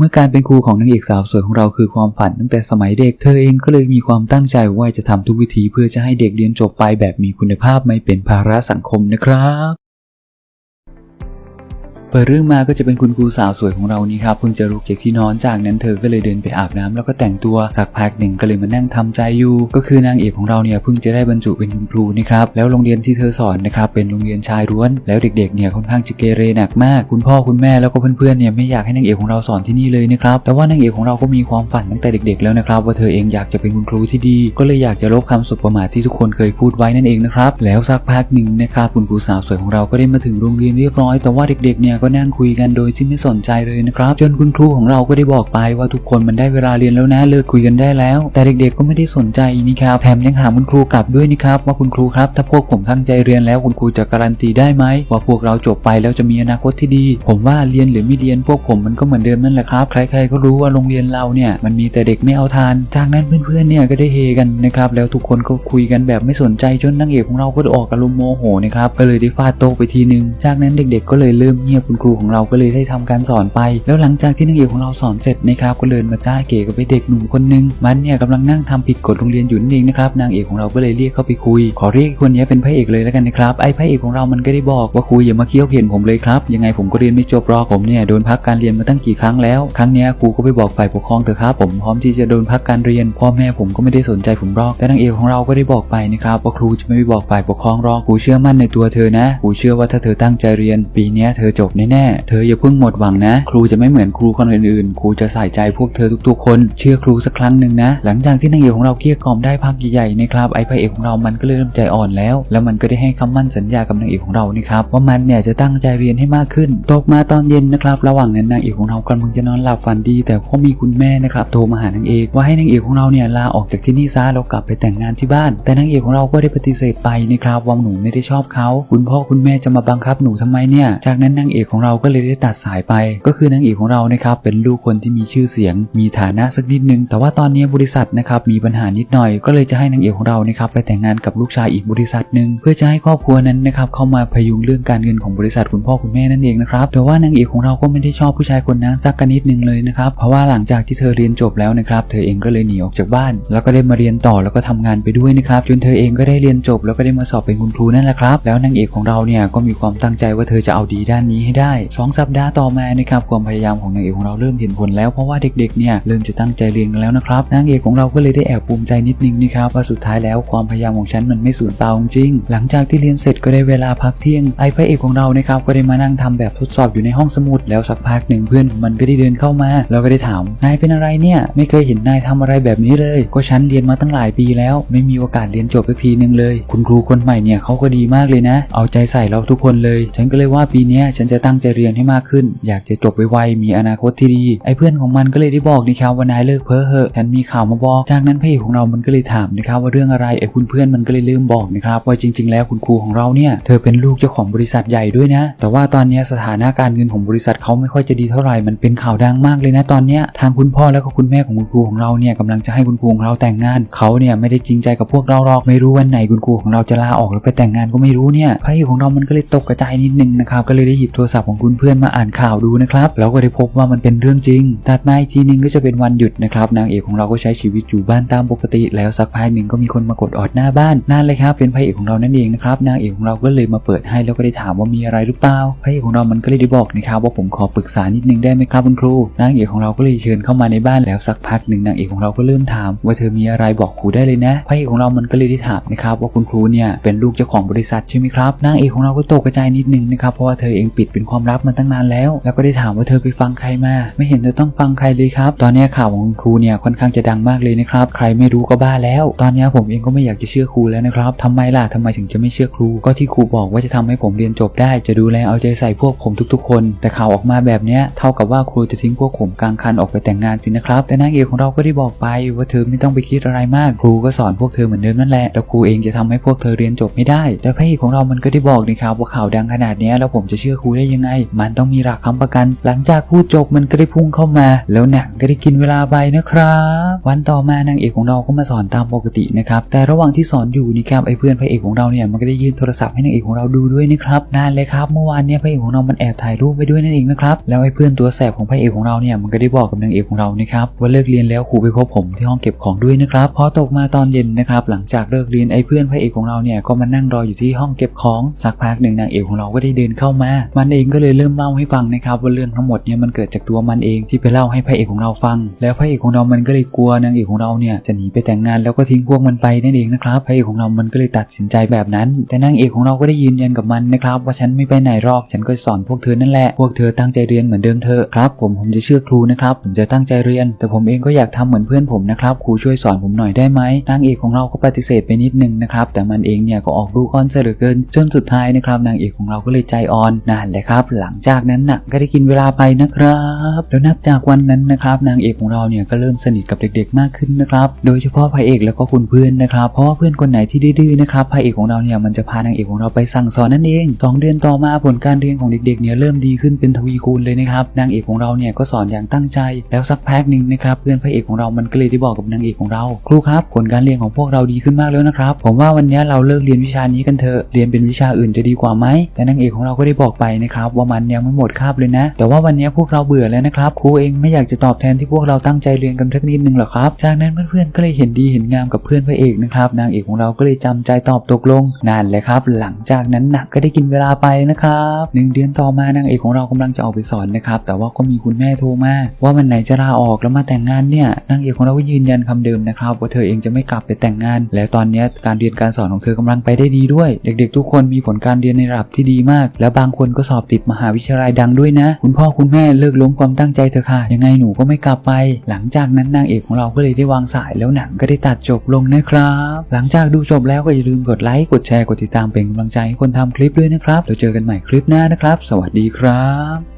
เมื่อการเป็นครูของนางเอกสาวสวยของเราคือความฝันตั้งแต่สมัยเด็กเธอเองก็เลยมีความตั้งใจว่าจะทำทุกวิธีเพื่อจะให้เด็กเรียนจบไปแบบมีคุณภาพไม่เป็นภาระสังคมนะครับ เปิดเรื่องมาก็จะเป็นคุณครูสาวสวยของเรานี่ครับเพิ่งจะลุกจากที่นอนจากนั้นเธอก็เลยเดินไปอาบน้ำแล้วก็แต่งตัวสักพักหนึ่งก็เลยมานั่งทำใจอยู่ ก็คือนางเอกของเราเนี่ยเพิ่งจะได้บรรจุเป็นคุณครูนะครับแล้วโรงเรียนที่เธอสอนนะครับเป็นโรงเรียนชายล้วน แล้วเด็กๆเนี่ยค่อนข้างจะเกเรหนักมาก คุณพ่อคุณแม่แล้วก็เพื่อนๆเนี่ยไม่อยากให้นางเอกของเราสอนที่นี่เลยนะครับแต่ว่านางเอกของเราก็มีความฝันตั้งแต่เด็ก ๆ แล้วนะครับว่าเธอเองอยากจะเป็นคุณครูที่ดี ก็เลยอยากจะลบคำสบประมาทที่ทุกคนเคยพูดไว้นั่นเองนะครับแล้วสักพักหนึ่งนะครับคุณครูสาวสวยของเราก็ได้มาถึงโรงเรียนเรียบร้อยแต่ว่าเด็กๆเนี่ยก็นั่งคุยกันโดยที่ไม่สนใจเลยนะครับ จนคุณครูของเราก็ได้บอกไปว่าทุกคนมันได้เวลาเรียนแล้วนะเลิกคุยกันได้แล้ว แต่เด็กๆก็ไม่ได้สนใจนี่ครับแถมยังถาคุณครูกลับด้วยนะครับว่าคุณครูครับ ถ้าพวกผมตั้งใจเรียนแล้วคุณครูจะการันตีได้ไหมว่าพวกเราจบไปแล้วจะมีอนาคตที่ดี ผมว่าเรียนหรือไม่เรียนพวกผมมันก็เหมือนเดิมนั่นแหละครับ ใครๆก็รู้ว่าโรงเรียนเราเนี่ยมันมีแต่เด็กไม่เอาทาน จากนั้นเพื่อนๆเนี่ยก็ได้เฮกันนะครับแล้วทุกคนก็คุยกันแบบไม่สนใจจนนางเอกของเราก็ออกอารมณ์โมโหนะครับก็เลยได้ฟาดโต๊ะไปทีนึง จากนั้นเด็กๆก็เลยเริ่มเงียบคุณครูของเราก็เลยได้ทำการสอนไป แล้วหลังจากที่นางเอกของเราสอนเสร็จนะครับก็เดินมาจ้าเก๋กับไปเด็กหนุ่มคนหนึงมันเนี่ยกำลังนั่งทำผิดกฎโรงเรียนอยู่นั่นเองนะครับนางเอกของเราก็เลยเรียกเข้าไปคุย ขอเรียกคนนี้เป็นพระเอกเลยแล้วกันนะครับไอ้พระเอกของเรามันก็ได้บอกว่าครูอย่ามาเคี้ยวเข็นผมเลยครับยังไงผมก็เรียนไม่จบหรอกผมเนี่ยโดนพักการเรียนมาตั้งกี่ครั้งแล้วครั้งเนี้ยครูก็ไปบอกฝ่ายปกครองเถอะครับผมพร้อมที่จะโดนพักการเรียน พ่อแม่ผมก็ไม่ได้สนใจผมหรอกแต่นางเอกของเราก็ได้บอกไปนะครับว่าครูจะไม่ไปบอกฝ่ายปกครองหรอกครูเชื่อมั่นในตัวเธอนะครูเชื่อว่าถ้าเธอตั้งใจเรียน ปีนี้เธอจบแน่ๆ เธออย่าเพิ่งหมดหวังนะ ครูจะไม่เหมือนครูคนอื่นๆ ครูจะใส่ใจพวกเธอทุกๆ คน เชื่อครูสักครั้งหนึ่งนะ หลังจากที่นางเอกของเราเกลี้ยกล่อมได้พักใหญ่ๆนะครับไอ้พระเอกของเรามันก็เริ่มใจอ่อนแล้ว แล้วมันก็ได้ให้คำมั่นสัญญากับนางเอกของเรานี่ครับว่ามันเนี่ยจะตั้งใจเรียนให้มากขึ้น ตกมาตอนเย็นนะครับระหว่างนั้นนางเอกของเรากำลังจะนอนหลับฝันดี แต่ก็มีคุณแม่นะครับโทรมาหานางเอกว่าให้นางเอกของเราเนี่ยลาออกจากที่นี่ซะแล้วกลับไปแต่งงานที่บ้าน แต่นางเอกของเราก็ได้ปฏิเสธไปนะครับว่าหนูไม่ได้ชอบเขา คุณพ่อคุณแม่จะมาบังคับหนูทำไมเนี่ย จากนั้นนางเอกของเราก็เลยได้ตัดสายไป ก็คือนางเอกของเรานะครับเป็นลูกคนที่มีชื่อเสียง มีฐานะสักนิดนึง แต่ว่าตอนนี้บริษัทนะครับมีปัญหานิดหน่อย ก็เลยจะให้นางเอกของเรานะครับไปแต่งงานกับลูกชายอีกบริษัทหนึ่งเพื่อจะให้ครอบครัวนั้นนะครับเข้ามาพยุงเรื่องการเงินของบริษัทคุณพ่อคุณแม่นั่นเองนะครับแต่ว่านางเอกของเราก็ไม่ได้ชอบผู้ชายคนนั้นสักกันนิดนึงเลยนะครับเพราะว่าหลังจากที่เธอเรียนจบแล้วนะครับเธอเองก็เลยหนีออกจากบ้าน แล้วก็ได้มาเรียนต่อแล้วก็ทำงานไปด้วยนะครับจนเธอเองก็ได้เรียนจบแล้วก็ได้มาสอบเป็นคุณครูนั่นแหละครับแล้วนางเอกของเราเนี่ยก็มีความตั้งใจว่าเธอจะเอาดีด้านนี้ให้ได้สองสัปดาห์ต่อมานะครับความพยายามของนางเอกของเราเริ่มเห็นผลแล้วเพราะว่าเด็กๆเนี่ยเริ่มจะตั้งใจเรียนกันแล้วนะครับนางเอกของเราก็เลยได้แอบภูมิใจนิดนึงนะครับว่าสุดท้ายแล้วความพยายามของฉันมันไม่สูญเปล่าจริงหลังจากที่เรียนเสร็จก็ได้เวลาพักเที่ยงไอ้พระเอกของเรานะครับก็ได้มานั่งทำแบบทดสอบอยู่ในห้องสมุดแล้วสักพักหนึ่งเพื่อนมันก็ได้เดินเข้ามาแล้วก็ได้ถามนายเป็นอะไรเนี่ยไม่เคยเห็นนายทำอะไรแบบนี้เลย ก็ฉันเรียนมาตั้งหลายปีแล้ว ไม่มีโอกาสเรียนจบสักทีนึงเลย คุณครูคนใหม่เนี่ยเขาก็ดีมากเลยนะ เอาใจใส่เราทุกคนเลย ฉันก็เลยว่าปีนี้ฉันจะตั้งใจเรียนให้มากขึ้น อยากจะจบไวๆมีอนาคตที่ดี ไอ้เพื่อนของมันก็เลยได้บอกนะครับว่านายเลิกเพ้อเหอะฉันมีข่าวมาบอกจากนั้นพระเอกของเรามันก็เลยถามนะครับว่าเรื่องอะไรไอ้คุณเพื่อนมันก็เลยลืมบอกนะครับว่าจริง ๆ แล้วคุณครูของเราเนี่ยเธอเป็นลูกเจ้าของบริษัทใหญ่ด้วยนะ แต่ว่าตอนนี้สถานะการเงินของบริษัทเขาไม่ค่อยจะดีเท่าไหร่มันเป็นข่าวดังมากเลยนะตอนนี้ทางคุณพ่อแล้วก็คุณแม่ของคุณครูของเราเนี่ยกำลังจะให้คุณครูของเราแต่งงานเขาเนี่ยไม่ได้จริงใจกับพวกเราหรอกไม่รู้วันไหนคุณครูของเราจะลาออกแล้วไปแต่งงานก็ไม่รู้เนี่ยพระเอกของเรามันก็เลยตกกระจายนิดนึงนะครับก็เลยได้หยิบโทรศัพท์ของคุณเพื่อนมาอ่านข่าวดูนะครับแล้วก็ได้พบว่ามันเป็นเรื่องจริงตัดมาอีกทีนึงก็จะเป็นวันหยุดนะครับนางเอกของเราก็ใช้ชีวิตอยู่บ้านตามปกติ แล้วสักพักหนึ่งก็มีคนมากดออดหน้าบ้านนั่นเลยครับเป็นพระเอกของเรานั่นเองนะครับนางเอกของเราก็เลยมาเปิดให้แล้วก็ได้ถามว่ามีอะไรหรือเปล่าพระเอกของเรามันก็เลยได้บอกนะครับว่าผมขอปรึกษานิดนึงได้ไหมครับคุณครูนางเอกของเราก็เลยเชิญเข้ามาในบ้านแล้วสักพักหนึ่งนางเอกของเราก็เริ่มถามว่าเธอมีอะไรบอกครูได้เลยนะพระเอกของเรามันก็เลยได้ถามนะครับว่าคุณครูเนี่ยเป็นลูกเจ้าของบริษัทใช่ไหมครับนางเอกของเราก็ตกกระจนิดนึงนะครับเพราะว่าเธอเองปิดเป็นความลับมาตั้งนานแล้ว แล้วก็ได้ถามว่าเธอไปฟังใครมา ไม่เห็นเธอต้องฟังใครเลยครับ ตอนนี้ข่าวของครูเนี่ยค่อนข้างจะดังมากเลยนะครับ ใครไม่รู้ก็บ้าแล้ว ตอนนี้ผมเองก็ไม่อยากจะเชื่อครูแล้วนะครับทำไมล่ะทำไมถึงจะไม่เชื่อครู ก็ที่ครูบอกว่าจะทำให้ผมเรียนจบได้ จะดูแลเอาใจใส่พวกผมทุกๆ คน แต่ข่าวออกมาแบบเนี้ยเท่ากับว่าครูจะทิ้งพวกผมกลางคันออกไปแต่งงานสินะครับ แต่นางเอกของเราก็ได้บอกไปว่าเธอไม่ต้องไปคิดอะไรมาก ครูก็สอนพวกเธอเหมือนเดิมนั่นแหละแล้วครูเองจะทำให้พวกเธอเรียนจบไม่ได้แต่พระเอกของเรามันก็ได้บอกนะครับว่าข่าวดังขนาดนี้แล้วผมจะเชื่อครูได้ยังไง มันต้องมีหลักค้ำประกัน หลังจากพูดจบมันก็ได้พุ่งเข้ามา แล้วหนังก็ได้กินเวลาไปนะครับ วันต่อมานางเอกของเราก็มาสอนตามปกตินะครับ แต่ระหว่างที่สอนอยู่นี่ครับไอ้เพื่อนพระเอกของเราเนี่ยมันก็ได้ยื่นโทรศัพท์ให้นางเอกของเราดูด้วยนะครับนั่นเลยครับเมื่อวานเนี่ยพระเอกของเรามันแอบถ่ายรูปไว้ด้วยนั่นเองนะครับแล้วไอ้เพื่อนตัวแสบของพระเอกของเราเนี่ยมันก็ได้บอกกับนางเอกของเรานะครับว่าเลิกเรียนแล้วครูไปพบผมที่ห้องเก็บของด้วยนะครับพอตกมาตอนเย็นนะครับหลังจากเลิกเรียนไอ้เพื่อนพระเอกของเราเนี่ยก็มานั่งรออยู่ที่ห้องเก็บของสักพักหนึ่งนางเอกของเราก็ได้เดินเข้ามามันเองก็เลยเริ่มเล่าให้ฟังนะครับว่าเรื่องทั้งหมดเนี่ยมันเกิดจากตัวมันเองที่ไปเล่าให้พระเอกของเราฟัง แล้วพระเอกของเรามันก็เลยกลัวนางเอกของเราเนี่ยจะหนีไปแต่งงานแล้วก็ทิ้งพวกมันไปนั่นเองนะครับพระเอกของเรามันก็เลยตัดสินใจแบบนั้น แต่นางเอกของเราก็ได้ยืนยันกับมันนะครับว่าฉันไม่ไปไหนหรอกฉันก็สอนพวกเธอนั่นแหละพวกเธอตั้งใจเรียนเหมือนเดิมเถอครับผมผมจะเชื่อครูนะครับผมจะตั้งใจเรียน แต่ผมเองก็อยากทำเหมือนเพื่อนผมนะครับครูช่วยสอนผมหน่อยได้ไหมนางเอกของเราก็ปฏิเสธไปนิดนึงนะครับแต่มันเองเนี่ยก็ออกลูกอ้อนเสือเกิน จนสุดท้ายนะครับนางเอกของเราก็เลยใจอ่อนนั่นแหละครับ หลังจากนั้นน่ะก็ได้กินเวลาไปนะครับ แล้วนับจากวันนั้นนะครับ นางเอกของเราเนี่ยก็เริ่มสนิทกับเด็กๆ มากขึ้นนะครับ โดยเฉพาะพระเอกแล้วก็คุณเพื่อนนะครับ เพราะว่าเพื่อนคนไหนที่ดื้อๆนะครับพระเอกของเราเนี่ยมันจะพานางเอกของเราไปสั่งสอนนั่นเองสองเดือนต่อมาผลการเรียนของเด็กๆเนี่ยเริ่มดีขึ้นเป็นทวีคูณเลยนะครับนางเอกของเราเนี่ยก็สอนอย่างตั้งใจ แล้วสักพักหนึ่งนะครับเพื่อนพระเอกของเรามันก็เลยได้บอกกับนางเอกของเรา ครูครับ ผลการเรียนของพวกเราดีขึ้นมากแล้วนะครับ ผมว่าวันนี้เราเลิกเรียนวิชานี้กันเถอะเรียนเป็นวิชาอื่นจะดีกว่าไหมแต่นางเอกของเราก็ได้บอกไปนะครับว่ามันยังไม่หมดคาบเลยนะ แต่ว่าวันนี้พวกเราเบื่อแล้วนะครับครูเองไม่อยากจะตอบแทนที่พวกเราตั้งใจเรียนกันสักนิดนึงหรอครับ จากนั้นเพื่อนๆก็เลยเห็นดีเห็นงามกับเพื่อนพระเอกนะครับนางเอกของเราก็เลยจำใจตอบตกลงนั่นแหละครับ หลังจากนั้นนะก็ได้กินเวลาไปนะครับหนึ่งเดือนต่อมานางเอกของเรากำลังจะออกไปสอนนะครับแต่ว่าก็มีคุณแม่โทรมาว่ามันไหนจะลาออกแล้วมาแต่งงานเนี่ยนางเอกของเราก็ยืนยันคำเดิมนะครับว่าเธอเองจะไม่กลับไปแต่งงาน แล้วตอนนี้การเรียนการสอนของเธอกำลังไปได้ดีด้วย เด็กๆ ทุกคนมีผลการเรียนในระดับที่ดีมาก แล้วบางคนก็สอบติดมหาวิทยาลัยดังด้วยนะ คุณพ่อคุณแม่เลิกล้มความตั้งใจเถอะค่ะ ยังไงหนูก็ไม่กลับไป หลังจากนั้นนางเอกของเราก็เลยได้วางสายแล้วหนังก็ได้ตัดจบลงนะครับ หลังจากดูจบแล้วก็อย่าลืมกดไลค์กดแชร์กดติดตามเป็นกำลังใจให้คนทำคลิปด้วยนะครับแล้วเจอกันใหม่คลิปหน้านะครับ สวัสดีครับ